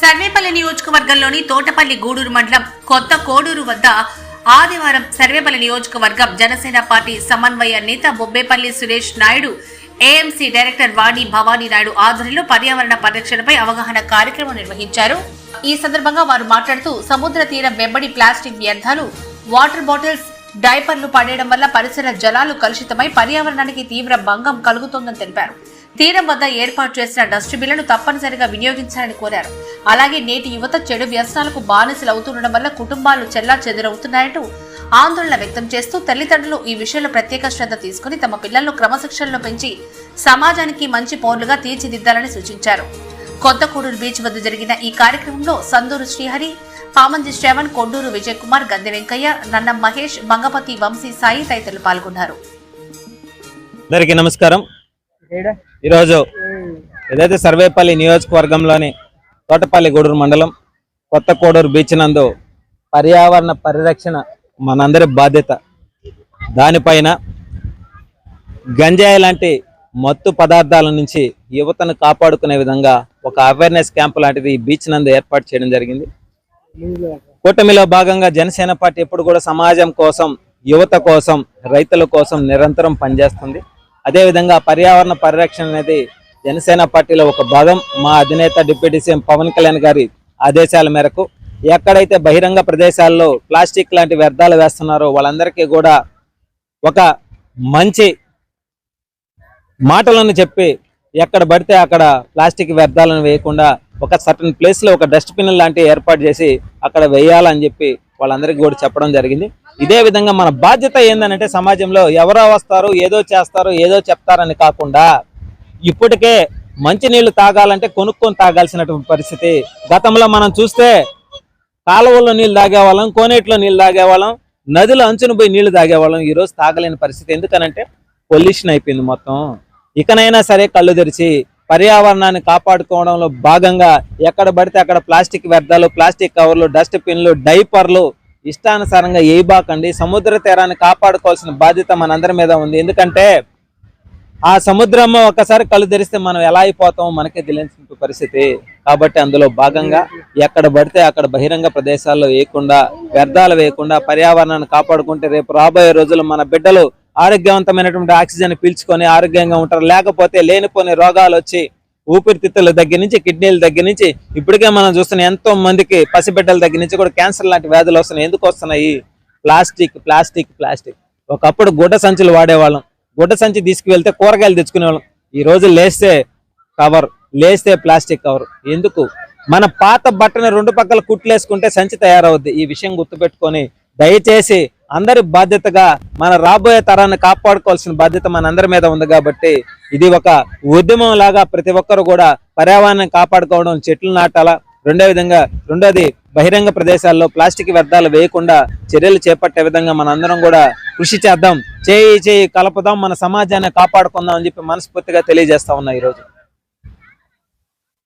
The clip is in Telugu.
సర్వేపల్లి నియోజకవర్గంలోని తోటపల్లి గూడూరు మండలం కొత్త కోడూరు వద్ద ఆదివారం సర్వేపల్లి నియోజకవర్గం జనసేన పార్టీ సమన్వయ నేత బొబ్బేపల్లి సురేష్ నాయుడు ఏఎంసీ డైరెక్టర్ వాణి భవానీ నాయుడు ఆధ్వర్యంలో పర్యావరణ పరిరక్షణపై అవగాహన కార్యక్రమం నిర్వహించారు. ఈ సందర్భంగా వారు మాట్లాడుతూ సముద్ర తీరం వెంబడి ప్లాస్టిక్ వ్యర్థాలు వాటర్ బాటిల్స్ డైపర్లు పడేయడం వల్ల పరిసర జలాలు కలుషితమై పర్యావరణానికి తీవ్ర భంగం కలుగుతోందని తెలిపారు. తీరం వద్ద ఏర్పాటు చేసిన డస్ట్బిన్లను తప్పనిసరిగా వినియోగించాలని కోరారు. అలాగే నేటి యువత చెడు వ్యసనాలకు బానిసలు అవుతుండడం వల్ల కుటుంబాలు చెల్లా చెదురవుతున్నాయంటూ ఆందోళన వ్యక్తం చేస్తూ తల్లిదండ్రులు ఈ విషయంలో ప్రత్యేక శ్రద్ధ తీసుకుని తమ పిల్లలను క్రమశిక్షణలో పెంచి సమాజానికి మంచి పౌరులుగా తీర్చిదిద్దాలని సూచించారు. కొత్తకూడూరు బీచ్ వద్ద జరిగిన ఈ కార్యక్రమంలో సందూరు శ్రీహరి పామంజి శ్రవణ్ కొండూరు విజయ్ కుమార్ గద్దె వెంకయ్య నన్నం మహేష్ మంగపతి వంశీ సాయి తదితరులు పాల్గొన్నారు. అందరికీ నమస్కారం. ఈరోజు ఏదైతే సర్వేపల్లి నియోజకవర్గంలోని తోటపల్లి గూడూరు మండలం కొత్త కోడూరు బీచ్ నందు పర్యావరణ పరిరక్షణ మనందరి బాధ్యత. దానిపైన గంజాయి లాంటి మత్తు పదార్థాల నుంచి యువతను కాపాడుకునే విధంగా ఒక అవేర్నెస్ క్యాంప్ లాంటిది బీచ్ నందు ఏర్పాటు చేయడం జరిగింది. కూటమిలో భాగంగా జనసేన పార్టీ ఎప్పుడు కూడా సమాజం కోసం యువత కోసం రైతుల కోసం నిరంతరం పనిచేస్తుంది. అదేవిధంగా పర్యావరణ పరిరక్షణ అనేది జనసేన పార్టీలో ఒక భాగం. మా అధినేత డిప్యూటీ సీఎం పవన్ కళ్యాణ్ గారి ఆదేశాల మేరకు ఎక్కడైతే బహిరంగ ప్రదేశాల్లో ప్లాస్టిక్ లాంటి వ్యర్థాలు వేస్తున్నారో వాళ్ళందరికీ కూడా ఒక మంచి మాటలను చెప్పి ఎక్కడ పడితే అక్కడ ప్లాస్టిక్ వ్యర్థాలను వేయకుండా ఒక సర్టన్ ప్లేస్లో ఒక డస్ట్బిన్ లాంటి ఏర్పాటు చేసి అక్కడ వేయాలని చెప్పి వాళ్ళందరికీ కూడా చెప్పడం జరిగింది. ఇదే విధంగా మన బాధ్యత ఏందనంటే సమాజంలో ఎవరో వస్తారు ఏదో చేస్తారు ఏదో చెప్తారని కాకుండా ఇప్పటికే మంచి నీళ్ళు తాగాలంటే కొనుక్కొని తాగాల్సినటువంటి పరిస్థితి. గతంలో మనం చూస్తే కాలువల్లో నీళ్ళు తాగేవాళ్ళం కోనేట్లో నీళ్ళు తాగేవాళ్ళం నదుల అంచున పోయి నీళ్ళు తాగేవాళ్ళం ఈ రోజు తాగలేని పరిస్థితి. ఎందుకనంటే పొల్యూషన్ అయిపోయింది మొత్తం. ఇకనైనా సరే కళ్ళు తెరిచి పర్యావరణాన్ని కాపాడుకోవడంలో భాగంగా ఎక్కడ పడితే అక్కడ ప్లాస్టిక్ వ్యర్థాలు ప్లాస్టిక్ కవర్లు డస్ట్ బిన్లు డైపర్లు ఇష్టానుసారంగా ఏయిబాకండి. సముద్ర తీరాన్ని కాపాడుకోవాల్సిన బాధ్యత మనందరి మీద ఉంది. ఎందుకంటే ఆ సముద్రం ఒకసారి కళ్ళు తెరిస్తే మనం ఎలా అయిపోతామో మనకే తెలియని పరిస్థితి. కాబట్టి అందులో భాగంగా ఎక్కడ పడితే అక్కడ బహిరంగ ప్రదేశాల్లో వేయకుండా వ్యర్థాలు వేయకుండా పర్యావరణాన్ని కాపాడుకుంటే రేపు రాబోయే రోజుల్లో మన బిడ్డలు ఆరోగ్యవంతమైనటువంటి ఆక్సిజన్ పీల్చుకొని ఆరోగ్యంగా ఉంటారు. లేకపోతే లేనిపోని రోగాలు వచ్చి ఊపిరితిత్తుల దగ్గర నుంచి కిడ్నీల దగ్గర నుంచి ఇప్పటికే మనం చూస్తున్న ఎంతో మందికి పసిబిడ్డల దగ్గర నుంచి కూడా క్యాన్సర్ లాంటి వ్యాధులు వస్తున్నాయి. ఎందుకు వస్తున్నాయి? Plastic plastic plastic. ఒకప్పుడు గుడ్డ సంచులు వాడేవాళ్ళం. గుడ్డ సంచి తీసుకువెళ్తే కూరగాయలు తెచ్చుకునేవాళ్ళం. ఈ రోజు లేస్తే కవర్ లేస్తే ప్లాస్టిక్ కవర్. ఎందుకు? మన పాత బట్టని రెండు పక్కల కుట్లేసుకుంటే సంచి తయారవుద్ది. ఈ విషయం గుర్తుపెట్టుకొని దయచేసి అందరి బాధ్యతగా మన రాబోయే తరాన్ని కాపాడుకోవాల్సిన బాధ్యత మన అందరి మీద ఉంది కాబట్టి ఇది ఒక ఉద్యమం లాగా ప్రతి ఒక్కరు కూడా పర్యావరణాన్ని కాపాడుకోవడం చెట్లు నాటాలా? రెండో విధంగా రెండోది బహిరంగ ప్రదేశాల్లో ప్లాస్టిక్ వ్యర్థాలు వేయకుండా చర్యలు చేపట్టే విధంగా మనందరం కూడా కృషి చేద్దాం. చేయి చేయి కలపదాం. మన సమాజాన్ని కాపాడుకుందాం అని చెప్పి మనస్ఫూర్తిగా తెలియజేస్తా ఉన్నా ఈరోజు.